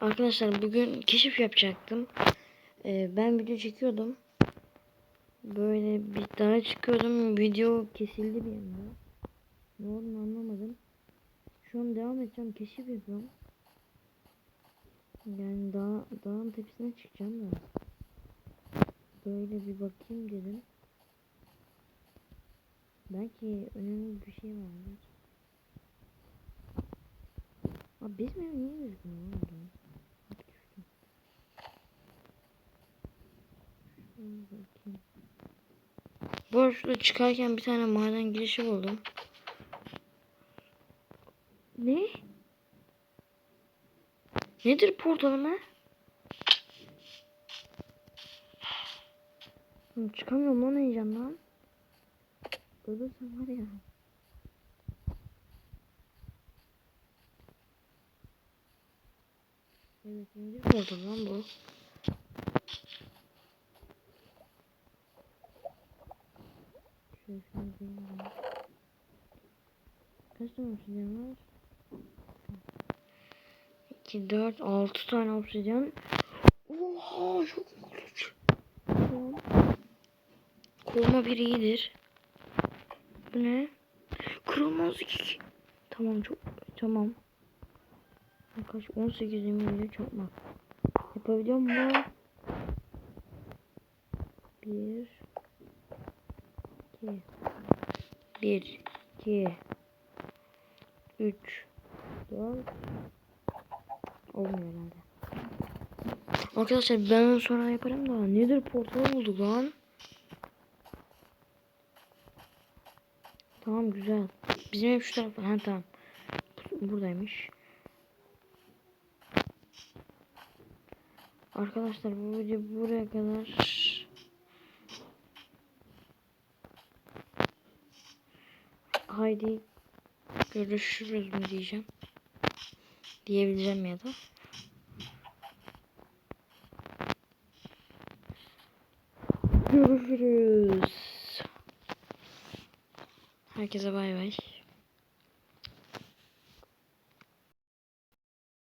Arkadaşlar bugün keşif yapacaktım. Ee, ben video çekiyordum. Böyle bir daha çıkıyordum. Video kesildi bir anda. Ne olduğunu anlamadım. Şu an devam edeceğim. Keşif yapıyorum. Yani dağ, dağın tepesine çıkacağım da. Böyle bir bakayım dedim. Belki önemli bir şey vardır. Abi biz mi niye lan orada? Bak düştüm. Şöyle bakayım. Bu arada çıkarken bir tane maden girişi buldum. Ne? Nedir? Hı, Çıkamıyorum lan heyecandan. Ölürsem var ya. Evet nedir portal lan bu? Şöyle şunu ben. Kaç tane obsidyen var? 2, 4, 6 tane obsidyen. Oha çok. Tamam. Koruma bir iyidir. Bu ne? Kırılmaz iki. Tamam çok tamam. Kaç 18 emirle çarpmak. Yapabiliyor mu? 1 2 1 2 3 4 Olmuyor herhalde. Arkadaşlar ben sonra yaparım da nedir portal bulduk lan? Tamam güzel. Bizim ev şu tarafta. Ha tamam. Buradaymış. Arkadaşlar bu video buraya kadar. Haydi görüşürüz mü diyeceğim. Diyebileceğim ya da. Görüşürüz. Herkese bay bay.